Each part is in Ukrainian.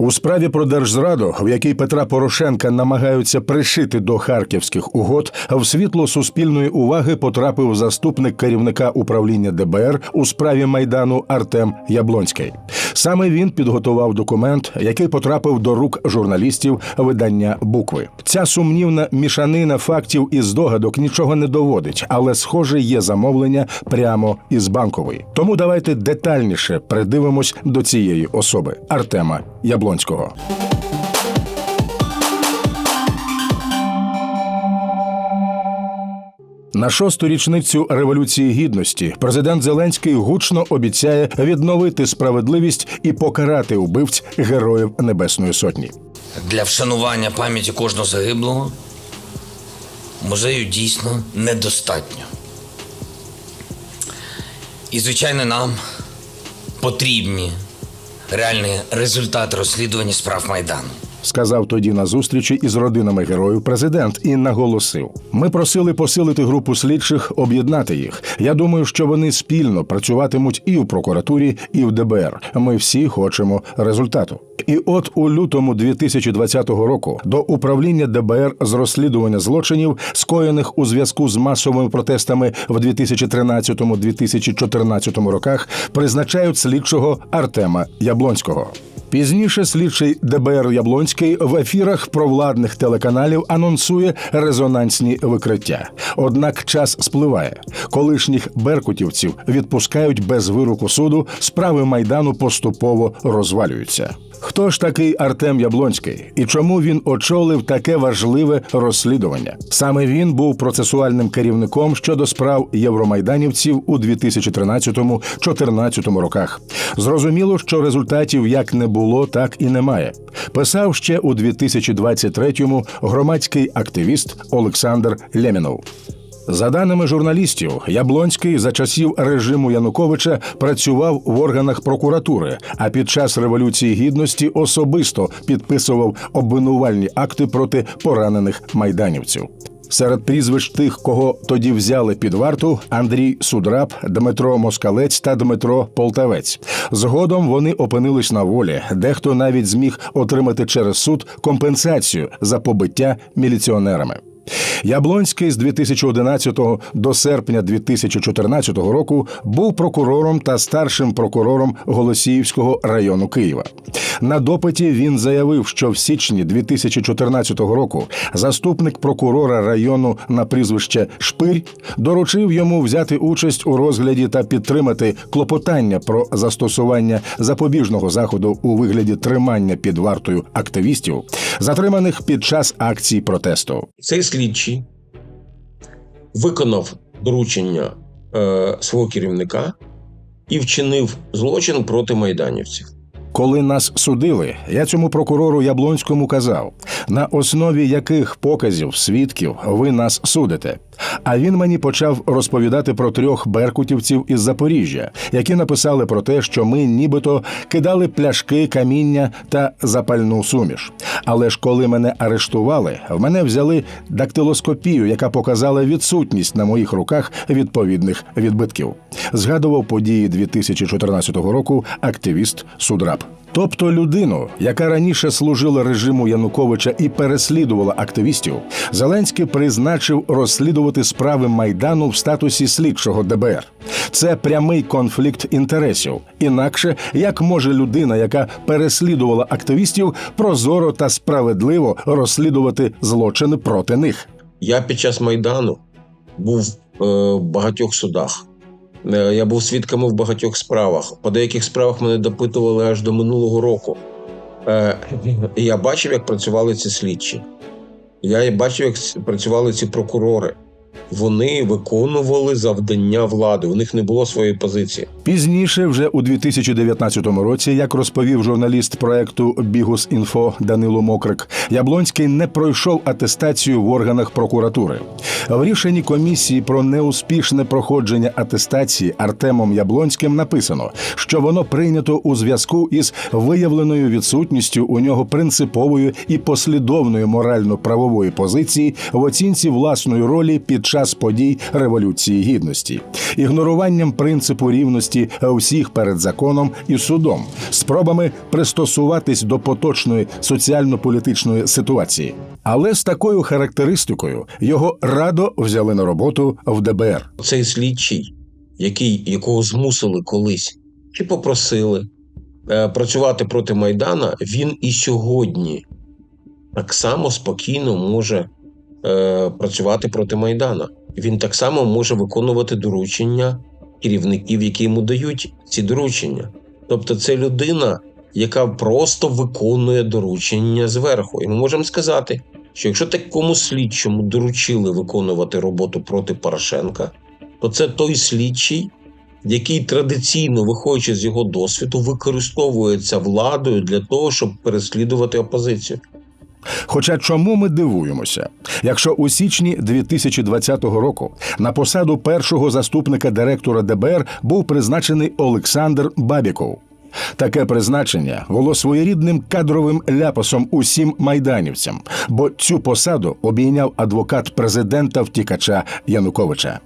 У справі про держзраду, в якій Петра Порошенка намагаються пришити до харківських угод, в світло суспільної уваги потрапив заступник керівника управління ДБР у справі майдану Артем Яблонський. Саме він підготував документ, який потрапив до рук журналістів видання букви. Ця сумнівна мішанина фактів і здогадок нічого не доводить, але схоже є замовлення прямо із банкової. Тому давайте детальніше придивимось до цієї особи Артема Яблонського. На шосту річницю революції гідності президент Зеленський гучно обіцяє відновити справедливість і покарати убивць героїв Небесної Сотні. Для вшанування пам'яті кожного загиблого музею дійсно недостатньо. І, звичайно, нам потрібні реальні результат розслідування справ Майдану. Сказав тоді на зустрічі із родинами героїв президент і наголосив: ми просили посилити групу слідчих, об'єднати їх. Я думаю, що вони спільно працюватимуть і в прокуратурі, і в ДБР. Ми всі хочемо результату. І от у лютому 2020 року до управління ДБР з розслідування злочинів, скоєних у зв'язку з масовими протестами в 2013-2014 роках, призначають слідчого Артема Яблонського. Пізніше слідчий ДБР Яблонський в ефірах провладних телеканалів анонсує резонансні викриття. Однак час спливає. Колишніх беркутівців відпускають без вироку суду. Справи майдану поступово розвалюються. Хто ж такий Артем Яблонський і чому він очолив таке важливе розслідування? Саме він був процесуальним керівником щодо справ євромайданівців у 2013-2014 роках. Зрозуміло, що результатів як не було, так і немає. Писав ще у 2023-му громадський активіст Олександр Лемінов. За даними журналістів, Яблонський за часів режиму Януковича працював в органах прокуратури, а під час революції гідності особисто підписував обвинувальні акти проти поранених майданівців. Серед прізвищ тих, кого тоді взяли під варту, Андрій Судраб, Дмитро Москалець та Дмитро Полтавець. Згодом вони опинились на волі. Дехто навіть зміг отримати через суд компенсацію за побиття міліціонерами. Яблонський з 2011 до серпня 2014 року був прокурором та старшим прокурором Голосіївського району Києва. На допиті він заявив, що в січні 2014 року заступник прокурора району на прізвище Шпирь доручив йому взяти участь у розгляді та підтримати клопотання про застосування запобіжного заходу у вигляді тримання під вартою активістів, затриманих під час акцій протесту. Цей слідчий виконав доручення е, свого керівника і вчинив злочин проти майданівців. Коли нас судили, я цьому прокурору Яблонському казав, на основі яких показів свідків ви нас судите. А він мені почав розповідати про трьох беркутівців із Запоріжжя, які написали про те, що ми нібито кидали пляшки, каміння та запальну суміш. Але ж коли мене арештували, в мене взяли дактилоскопію, яка показала відсутність на моїх руках відповідних відбитків. Згадував події 2014 року активіст Судраб. Тобто людину, яка раніше служила режиму Януковича і переслідувала активістів, Зеленський призначив розслідувати справи майдану в статусі слідчого ДБР. Це прямий конфлікт інтересів. Інакше як може людина, яка переслідувала активістів, прозоро та справедливо розслідувати злочини проти них? Я під час майдану був е, в багатьох судах. Е, Я був свідками в багатьох справах. По деяких справах мене допитували аж до минулого року. Е, Я бачив, як працювали ці слідчі. Я бачив, як працювали ці прокурори. Вони виконували завдання влади. У них не було своєї позиції. Пізніше, вже у 2019 році, як розповів журналіст проекту Бігус Інфо Данило Мокрик, Яблонський не пройшов атестацію в органах прокуратури. В рішенні комісії про неуспішне проходження атестації Артемом Яблонським написано, що воно прийнято у зв'язку із виявленою відсутністю у нього принципової і послідовної морально-правової позиції в оцінці власної ролі під час подій революції гідності, ігноруванням принципу рівності рівноті всіх перед законом і судом, спробами пристосуватись до поточної соціально-політичної ситуації. Але з такою характеристикою його радо взяли на роботу в ДБР. Цей слідчий, який, якого змусили колись чи попросили е, працювати проти Майдана, він і сьогодні так само спокійно може е, працювати проти Майдана. Він так само може виконувати доручення керівників, які йому дають ці доручення. Тобто, це людина, яка просто виконує доручення зверху. І ми можемо сказати, що якщо такому слідчому доручили виконувати роботу проти Порошенка, то це той слідчий, який традиційно, виходячи з його досвіду, використовується владою для того, щоб переслідувати опозицію. Хоча чому ми дивуємося, якщо у січні 2020 року на посаду першого заступника директора ДБР був призначений Олександр Бабіков. Таке призначення було своєрідним кадровим ляпасом усім майданівцям, бо цю посаду обійняв адвокат президента втікача Януковича.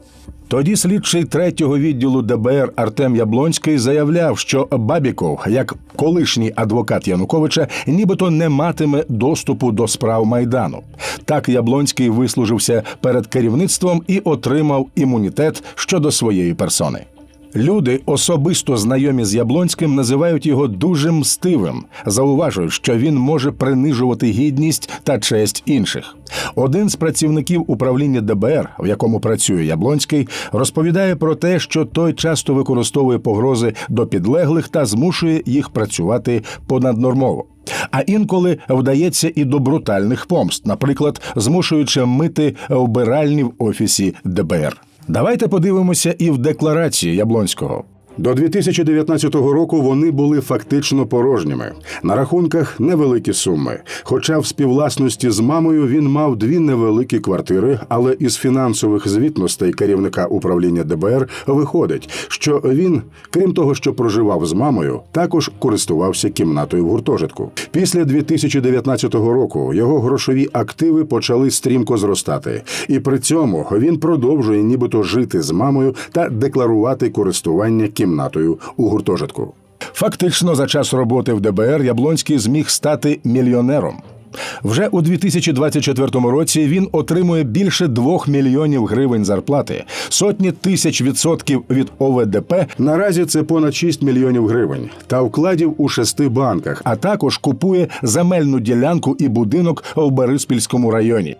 Тоді слідчий третього відділу ДБР Артем Яблонський заявляв, що Бабіков, як колишній адвокат Януковича, нібито не матиме доступу до справ майдану. Так Яблонський вислужився перед керівництвом і отримав імунітет щодо своєї персони. Люди, особисто знайомі з Яблонським, називають його дуже мстивим. Зауважують, що він може принижувати гідність та честь інших. Один з працівників управління ДБР, в якому працює Яблонський, розповідає про те, що той часто використовує погрози до підлеглих та змушує їх працювати понаднормово. А інколи вдається і до брутальних помст, наприклад, змушуючи мити вбиральні в офісі ДБР. Давайте подивимося і в декларації Яблонського. До 2019 року вони були фактично порожніми. На рахунках невеликі суми. Хоча в співвласності з мамою він мав дві невеликі квартири, але із фінансових звітностей керівника управління ДБР виходить, що він, крім того, що проживав з мамою, також користувався кімнатою в гуртожитку. Після 2019 року його грошові активи почали стрімко зростати, і при цьому він продовжує нібито жити з мамою та декларувати користування кімнатою у гуртожитку. Фактично, за час роботи в ДБР Яблонський зміг стати мільйонером. Вже у 2024 році він отримує більше 2 мільйонів гривень зарплати, сотні тисяч відсотків від ОВДП. Наразі це понад 6 мільйонів гривень та вкладів у шести банках, а також купує земельну ділянку і будинок в Бориспільському районі.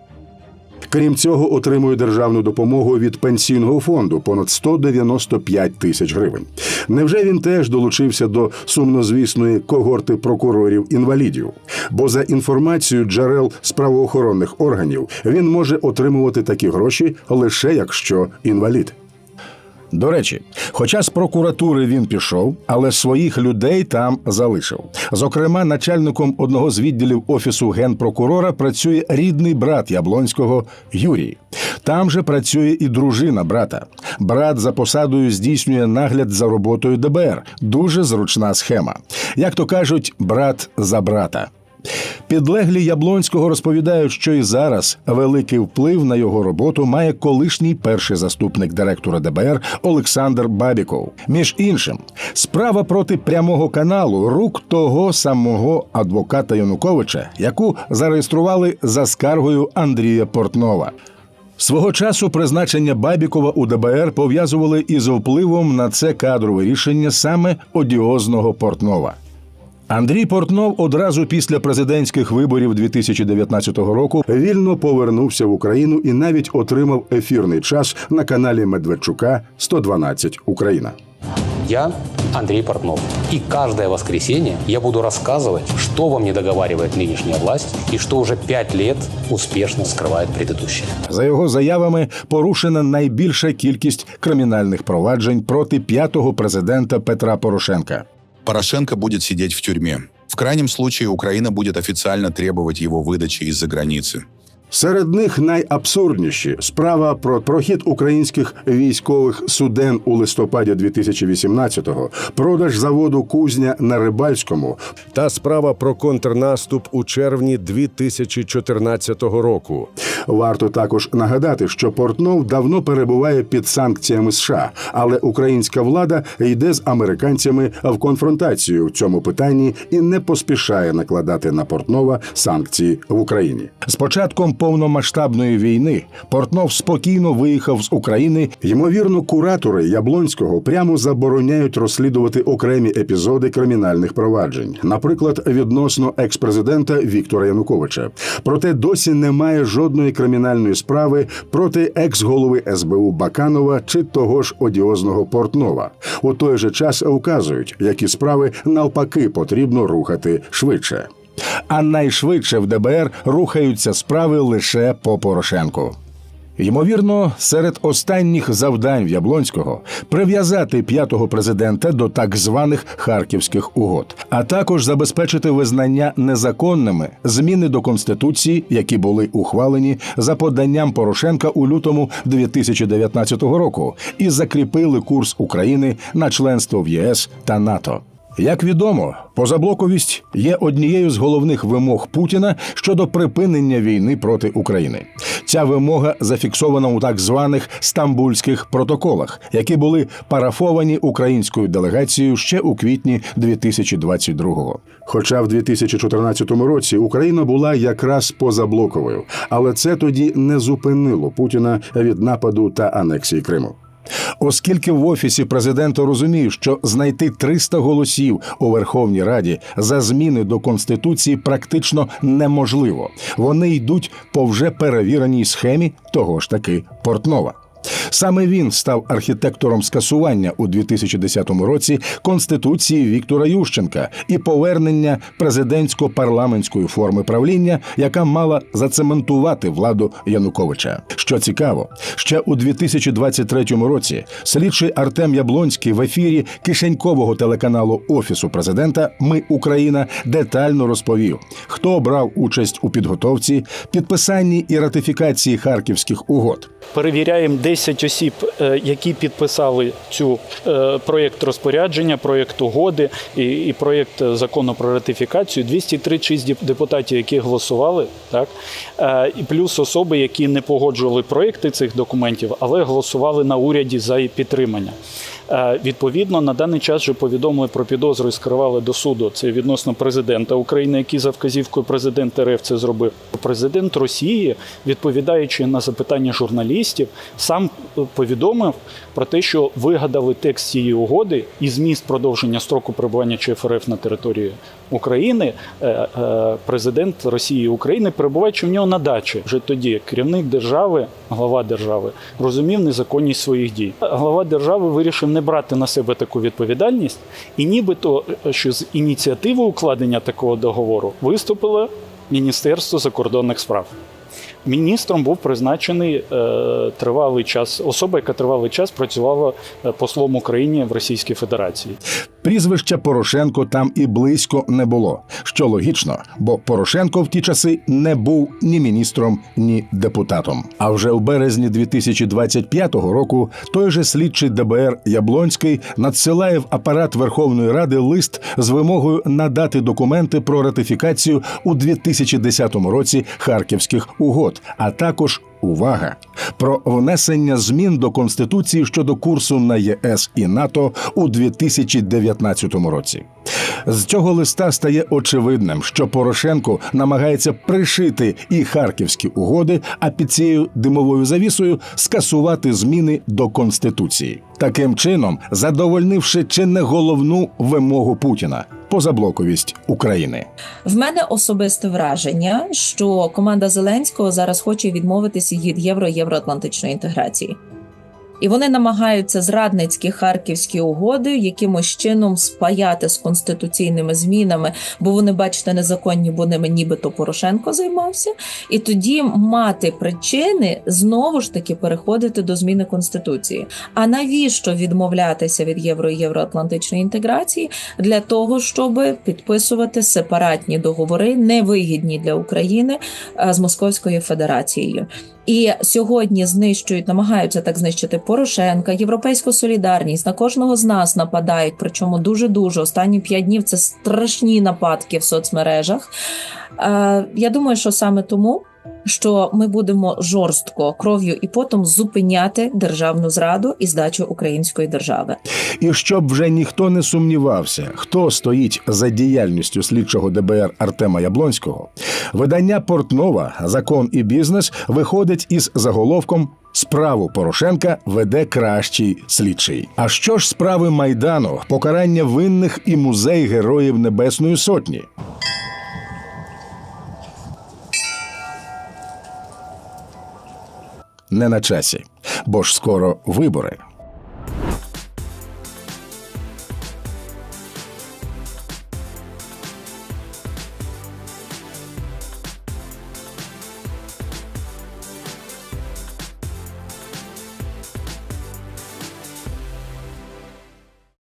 Крім цього, отримує державну допомогу від пенсійного фонду понад 195 тисяч гривень. Невже він теж долучився до сумнозвісної когорти прокурорів-інвалідів? Бо за інформацією джерел з правоохоронних органів він може отримувати такі гроші лише якщо інвалід. До речі, хоча з прокуратури він пішов, але своїх людей там залишив. Зокрема, начальником одного з відділів офісу генпрокурора працює рідний брат Яблонського Юрій. Там же працює і дружина брата. Брат за посадою здійснює нагляд за роботою ДБР. Дуже зручна схема. Як то кажуть, брат за брата. Підлеглі Яблонського розповідають, що і зараз великий вплив на його роботу має колишній перший заступник директора ДБР Олександр Бабіков. Між іншим, справа проти прямого каналу рук того самого адвоката Януковича, яку зареєстрували за скаргою Андрія Портнова. Свого часу призначення Бабікова у ДБР пов'язували із впливом на це кадрове рішення саме одіозного Портнова. Андрій Портнов одразу після президентських виборів 2019 року вільно повернувся в Україну і навіть отримав ефірний час на каналі Медведчука 112 Україна. Я Андрей Портнов. И каждое воскресенье я буду рассказывать, что вам не договаривает нынешняя власть и что уже пять лет успешно скрывает предыдущая. За його заявами порушена найбільша кількість кримінальних проваджень проти п'ятого президента Петра Порошенка. Порошенко будет сидеть в тюрьме. В крайнем случае Украина будет официально требовать его выдачи из-за границы. Серед них найабсурдніші справа про прохід українських військових суден у листопаді 2018-го, продаж заводу Кузня на Рибальському та справа про контрнаступ у червні 2014 року. Варто також нагадати, що Портнов давно перебуває під санкціями США, але українська влада йде з американцями в конфронтацію в цьому питанні і не поспішає накладати на Портнова санкції в Україні. З початком повномасштабної війни Портнов спокійно виїхав з України. Ймовірно, куратори Яблонського прямо забороняють розслідувати окремі епізоди кримінальних проваджень, наприклад, відносно експрезидента Віктора Януковича. Проте досі немає жодної кримінальної справи проти екс-голови СБУ Баканова чи того ж одіозного Портнова. У той же час указують, які справи навпаки потрібно рухати швидше. А найшвидше в ДБР рухаються справи лише по Порошенку. Ймовірно, серед останніх завдань Яблонського прив'язати п'ятого президента до так званих харківських угод, а також забезпечити визнання незаконними зміни до конституції, які були ухвалені за поданням Порошенка у лютому 2019 року, і закріпили курс України на членство в ЄС та НАТО. Як відомо, позаблоковість є однією з головних вимог Путіна щодо припинення війни проти України. Ця вимога зафіксована у так званих стамбульських протоколах, які були парафовані українською делегацією ще у квітні 2022-го. Хоча в 2014 році Україна була якраз позаблоковою, але це тоді не зупинило Путіна від нападу та анексії Криму. Оскільки в офісі президента розуміє, що знайти 300 голосів у Верховній Раді за зміни до конституції практично неможливо. Вони йдуть по вже перевіреній схемі того ж таки Портнова. Саме він став архітектором скасування у 2010 році конституції Віктора Ющенка і повернення президентсько-парламентської форми правління, яка мала зацементувати владу Януковича. Що цікаво, ще у 2023 році слідчий Артем Яблонський в ефірі кишенькового телеканалу Офісу президента Ми Україна детально розповів, хто брав участь у підготовці, підписанні і ратифікації харківських угод. Перевіряємо 10 осіб, е, які підписали цю е, проєкт розпорядження, проєкт угоди і, проєкт закону про ратифікацію. 236 деп- депутатів, які голосували, так Е, і плюс особи, які не погоджували проєкти цих документів, але голосували на уряді за підтримання. Е, Відповідно, на даний час вже повідомили про підозру і скривали до суду. Це відносно президента України, який за вказівкою президента РФ це зробив. Президент Росії, відповідаючи на запитання журналістів, сам е, повідомив про те, що вигадали текст цієї угоди і зміст продовження строку перебування ЧФРФ на території України. е, е, Президент Росії і України, перебуваючи в нього на дачі, вже тоді керівник держави, глава держави, розумів незаконність своїх дій. Глава держави вирішив не брати на себе таку відповідальність, і нібито е, що з ініціативою укладення такого договору виступило Міністерство закордонних справ. Міністром був призначений тривалий час особа, яка тривалий час працювала послом України в Російській Федерації. Прізвища Порошенко там і близько не було, що логічно, бо Порошенко в ті часи не був ні міністром, ні депутатом. А вже в березні 2025 року той же слідчий ДБР Яблонський надсилає в апарат Верховної Ради лист з вимогою надати документи про ратифікацію у 2010 році харківських угод, а також Увага про внесення змін до конституції щодо курсу на ЄС і НАТО у 2019 році. З цього листа стає очевидним, що Порошенко намагається пришити і харківські угоди, а під цією димовою завісою скасувати зміни до конституції. Таким чином, задовольнивши чи не головну вимогу Путіна позаблоковість України. В мене особисте враження, що команда Зеленського зараз хоче відмовитися від євро євроатлантичної інтеграції. І вони намагаються зрадницькі харківські угоди якимось чином спаяти з конституційними змінами, бо вони, бачите, незаконні, бо ними нібито Порошенко займався. І тоді мати причини знову ж таки переходити до зміни конституції. А навіщо відмовлятися від євро і євроатлантичної інтеграції для того, щоб підписувати сепаратні договори, невигідні для України з Московською Федерацією? І сьогодні знищують, намагаються так знищити Порошенка, європейську солідарність. На кожного з нас нападають. Причому дуже дуже останні п'ять днів це страшні нападки в соцмережах. Е, я думаю, що саме тому. Що ми будемо жорстко кров'ю і потом зупиняти державну зраду і здачу української держави. І щоб вже ніхто не сумнівався, хто стоїть за діяльністю слідчого ДБР Артема Яблонського, видання Портнова Закон і бізнес виходить із заголовком Справу Порошенка веде кращий слідчий. А що ж справи майдану, покарання винних і музей героїв Небесної Сотні? Не на часі, бо ж скоро вибори.